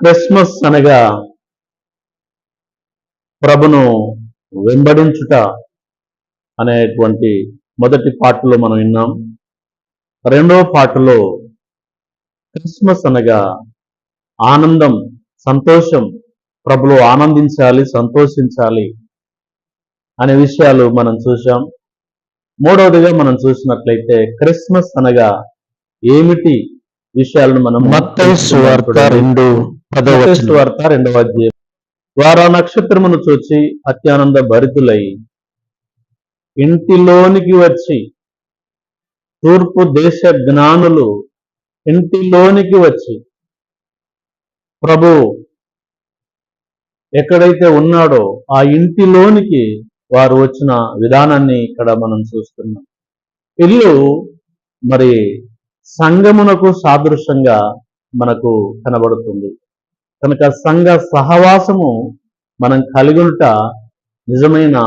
Christmas అనగా ప్రభును వెంబడించుట అనేటువంటి మొదటి పాటలో మనం విన్నాం. రెండవ పాటలో క్రిస్మస్ అనగా ఆనందం సంతోషం ప్రభులో ఆనందించాలి సంతోషించాలి అనే విషయాలు మనం చూసాం మూడవదిగా మనం చూసినట్లయితే క్రిస్మస్ అనగా ఏమిటి విషయాలను మనం మత్తయి సువార్త రెండు. సువార్త రెండవ అధ్యాయం. వారు ఆ నక్షత్రమును చూచి అత్యానంద భరితులై ఇంటిలోనికి వచ్చి తూర్పు దేశ జ్ఞానులు ఇంటిలోనికి వచ్చి ప్రభు ఎక్కడైతే ఉన్నాడో ఆ ఇంటిలోనికి వారు వచ్చిన విధానాన్ని ఇక్కడ మనం చూస్తున్నాం. ఇల్లు మరి సంగమునకు సాదృశ్యంగా మనకు కనబడుతుంది. కనుక సంఘ సహవాసము మనం కలిగి ఉంట నిజమైన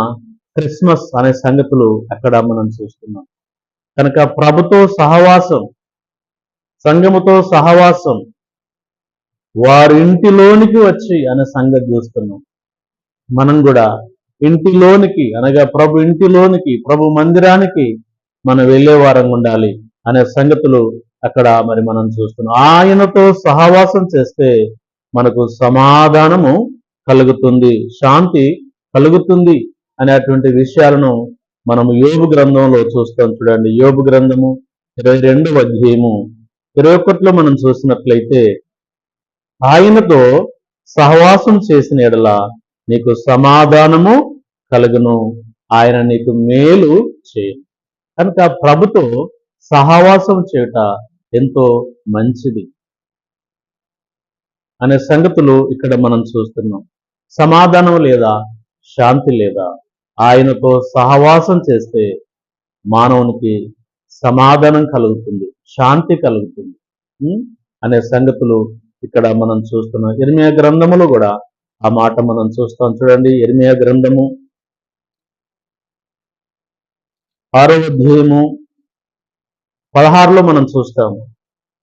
క్రిస్మస్ అనే సంగతులు అక్కడ మనం చూస్తున్నాం. కనుక ప్రభుతో సహవాసం సంఘముతో సహవాసం వారి ఇంటిలోనికి వచ్చి అనే సంగతి చూస్తున్నాం. మనం కూడా ఇంటిలోనికి అనగా ప్రభు ఇంటిలోనికి ప్రభు మందిరానికి మనం వెళ్ళేవారం ఉండాలి అనే సంగతులు అక్కడ మరి మనం చూస్తున్నాం. ఆయనతో సహవాసం చేస్తే మనకు సమాధానము కలుగుతుంది శాంతి కలుగుతుంది అనేటువంటి విషయాలను మనం యోగు గ్రంథంలో చూస్తాం చూడండి. యోగు గ్రంథము ఇరవై రెండవ అధ్యాయము. ఇరవై ఒకటిలో మనం చూసినట్లయితే ఆయనతో సహవాసం చేసిన ఎడల నీకు సమాధానము కలుగును. ఆయన నీకు మేలు చేయను కనుక ప్రభుతో సహవాసం చేయట ఎంతో మంచిది. అనే సంగతులు ఇక్కడ మనం చూస్తున్నాం. సమాధానం లేదా శాంతి లేదా ఆయనతో సహవాసం చేస్తే మానవునికి సమాధానం కలుగుతుంది శాంతి కలుగుతుంది అనే సంగతులు ఇక్కడ మనం చూస్తున్నాం. ఇర్మియా గ్రంథములో కూడా ఆ మాట మనం చూస్తాం. చూడండి ఇర్మియా గ్రంథము ఆరో అధ్యాయము పదహారులో మనం చూస్తాము.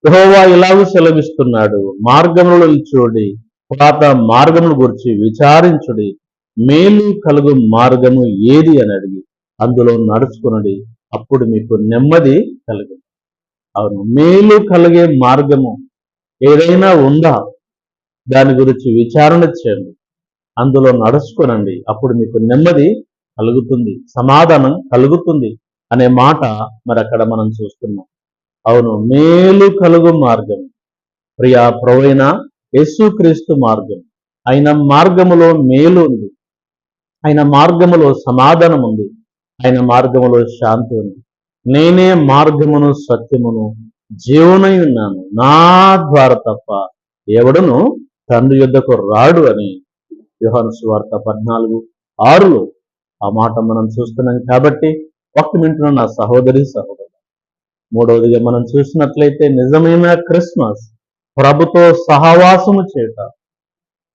యహోవా ఇలాగూ సెలవిస్తున్నాడు మార్గములను చూడి పురాత మార్గముల గురించి విచారించుడి మేలు కలుగు మార్గము ఏది అని అడిగి అందులో నడుచుకునడి అప్పుడు మీకు నెమ్మది కలుగు. అవును మేలు కలిగే మార్గము ఏదైనా ఉందా? దాని గురించి విచారణ చేయండి అందులో నడుచుకోనండి అప్పుడు మీకు నెమ్మది కలుగుతుంది సమాధానం కలుగుతుంది అనే మాట మరి అక్కడ మనం చూస్తున్నాం. అవును మేలు కలుగు మార్గం. ప్రియా ప్రవైన యేసుక్రీస్తు మార్గం. ఆయన మార్గములో మేలు ఉంది. ఆయన మార్గములో సమాధానం ఉంది. ఆయన మార్గములో శాంతి ఉంది. నేనే మార్గమును సత్యమును జీవనై ఉన్నాను. నా ద్వారా తప్ప ఎవడను తండ్రి యుద్ధకు రాడు అని యోహాను సువార్త పద్నాలుగు ఆరులో ఆ మాట మనం చూస్తున్నాం. కాబట్టి ఒక్క మింటున్న నా సహోదరి సహోదరు మూడవదిగా మనం చూసినట్లయితే నిజమైన క్రిస్మస్ ప్రభుతో సహవాసము చేయట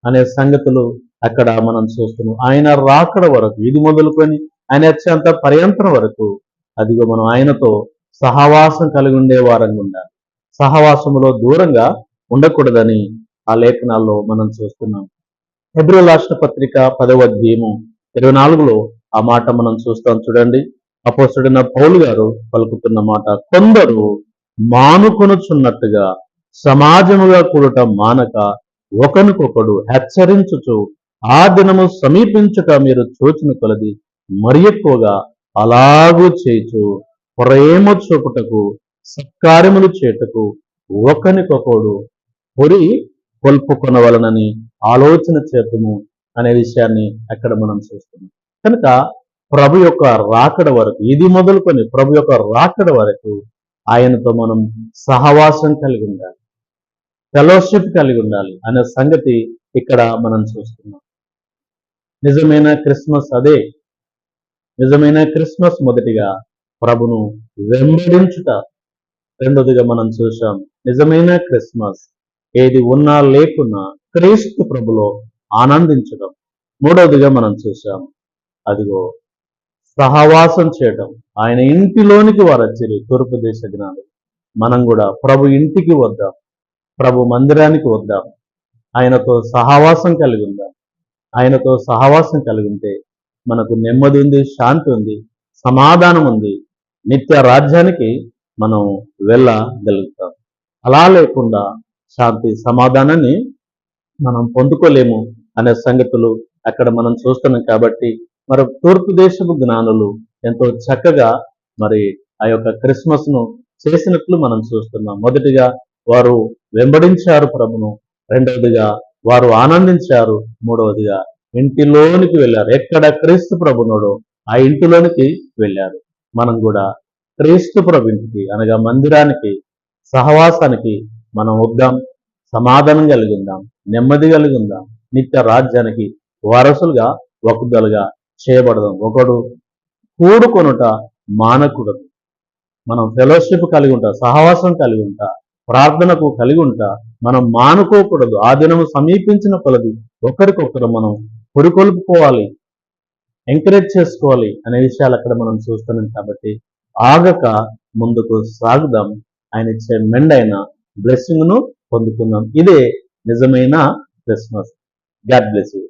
అనే సంగతులు అక్కడ మనం చూస్తున్నాం. ఆయన రాకడ వరకు ఇది మొదలుకొని ఆయన వచ్చేంత పర్యంతరం వరకు అదిగో మనం ఆయనతో సహవాసం కలిగి ఉండే వారంగా ఉండాలి. సహవాసములో దూరంగా ఉండకూడదని ఆ లేఖనాల్లో మనం చూస్తున్నాం. హెబ్రో రాష్ట్ర పత్రిక పదవ అధ్యాయము ఇరవై నాలుగులో ఆ మాట మనం చూస్తాం. చూడండి. అపోస్తుడైన పౌలు గారు పలుకుతున్న మాట కొందరు మానుకొనుచున్నట్టుగా సమాజముగా కూడట మానక ఒకనికొకడు హెచ్చరించుచు ఆ దినము సమీపించుట మీరు చూచిన కొలది మరి ఎక్కువగా అలాగూ చేయుచు ప్రేమ చూపుటకు సత్కార్యములు చేయుటకు ఒకనికొకడు పొరి కొల్పుకొనవలనని ఆలోచన చేద్దాము అనే విషయాన్ని అక్కడ మనం చూస్తున్నాం. కనుక ప్రభు యొక్క రాకడ వరకు ఇది మొదలుకొని ప్రభు యొక్క రాకడ వరకు ఆయనతో మనం సహవాసం కలిగి ఉండాలి. ఫెలోషిప్ కలిగి ఉండాలి అనే సంగతి ఇక్కడ మనం చూస్తున్నాం. నిజమైన క్రిస్మస్ అదే. నిజమైన క్రిస్మస్ మొదటిగా ప్రభును వెంబడించుట రెండోదిగా మనం చూసాం నిజమైన క్రిస్మస్ ఏది ఉన్నా లేకున్నా క్రీస్తు ప్రభులో ఆనందించడం. మూడవదిగా మనం చూసాం అదిగో సహవాసం చేయటం. ఆయన ఇంటిలోనికి వారు వచ్చారు. తూర్పు దేశ జ్ఞానం మనం కూడా ప్రభు ఇంటికి వద్దాం. ప్రభు మందిరానికి వద్దాం. ఆయనతో సహవాసం కలిగి ఉందాం. ఆయనతో సహవాసం కలిగి ఉంటే మనకు నెమ్మది ఉంది శాంతి ఉంది సమాధానం ఉంది. నిత్య రాజ్యానికి మనం వెళ్ళగలుగుతాం. అలా లేకుండా శాంతి సమాధానాన్ని మనం పొందుకోలేము అనే సంగతులు అక్కడ మనం చూస్తున్నాం కాబట్టి మరి తూర్పు దేశపు జ్ఞానులు ఎంతో చక్కగా మరి ఆ యొక్క క్రిస్మస్ను చేసినట్లు మనం చూస్తున్నాం. మొదటిగా వారు వెంబడించారు ప్రభును రెండవదిగా వారు ఆనందించారు మూడవదిగా ఇంటిలోనికి వెళ్ళారు. ఎక్కడ క్రీస్తు ప్రభునుడు ఆ ఇంటిలోనికి వెళ్ళారు. మనం కూడా క్రీస్తు ప్రభు ఇంటికి అనగా మందిరానికి సహవాసానికి మనం వద్దాం సమాధానం కలిగి ఉందాం నెమ్మది కలిగి ఉందాం నిత్య రాజ్యానికి వారసులుగా ఒకదలుగా చేయబడదాం. ఒకడు కూడుకొనుట మానకూడదు. మనం ఫెలోషిప్ కలిగి ఉంటా సహవాసం కలిగి ఉంటా ప్రార్థనకు కలిగి ఉంటా మనం మానుకోకూడదు. ఆ దినము సమీపించిన కొలది ఒకరికొకరు మనం పురికొల్పుకోవాలి ఎంకరేజ్ చేసుకోవాలి అనే విషయాలు అక్కడ మనం చూస్తున్నాం కాబట్టి ఆగక ముందుకు సాగుదాం. ఆయన ఇచ్చే మెండైన బ్లెస్సింగ్ను పొందుకుందాం. ఇదే నిజమైన క్రిస్మస్. God bless you